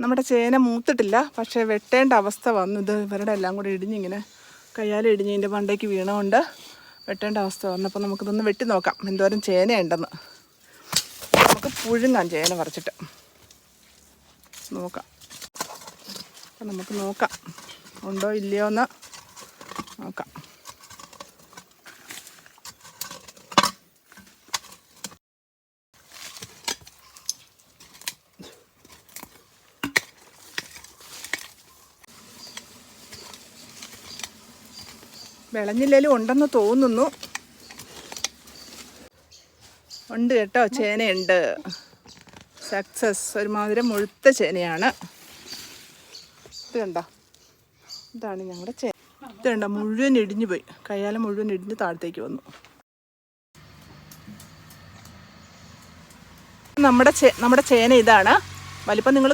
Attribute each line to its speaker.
Speaker 1: നമ്മുടെ ചേന മൂത്തിട്ടില്ല പക്ഷേ വെട്ടേണ്ട അവസ്ഥ വന്നു. ഇത് ഇവരുടെ എല്ലാം കൂടി ഇടിഞ്ഞിങ്ങനെ കയ്യാലും ഇടിഞ്ഞ് ഇതിന്റെ മണ്ടയ്ക്ക് വീണുകൊണ്ട് വെട്ടേണ്ട അവസ്ഥ വന്നപ്പോൾ നമുക്കിതൊന്ന് വെട്ടി നോക്കാം. എന്തോരം ചേനയുണ്ടെന്ന്. നമുക്ക് പുഴുങ്ങാം ചേന പറിച്ചിട്ട്. നോക്കാം. അപ്പം നമുക്ക് നോക്കാം. ഉണ്ടോ ഇല്ലയോ എന്ന് നോക്കാം. വിളഞ്ഞില്ലേലും ഉണ്ടെന്ന് തോന്നുന്നു. ഉണ്ട് കേട്ടോ ചേനയുണ്ട്. സക്സസ് ഒരുമാതിരി മുഴുത്ത ചേനയാണ്. ഇത് കണ്ടോ? ഇതാണ് ഞങ്ങളുടെ ചേന ഇത് കണ്ടോ? മുഴുവൻ ഇടിഞ്ഞു പോയി. കയ്യാലം മുഴുവൻ ഇടിഞ്ഞ് താഴത്തേക്ക് വന്നു. നമ്മുടെ നമ്മുടെ ചേന ഇതാണ്. വലിപ്പം നിങ്ങൾ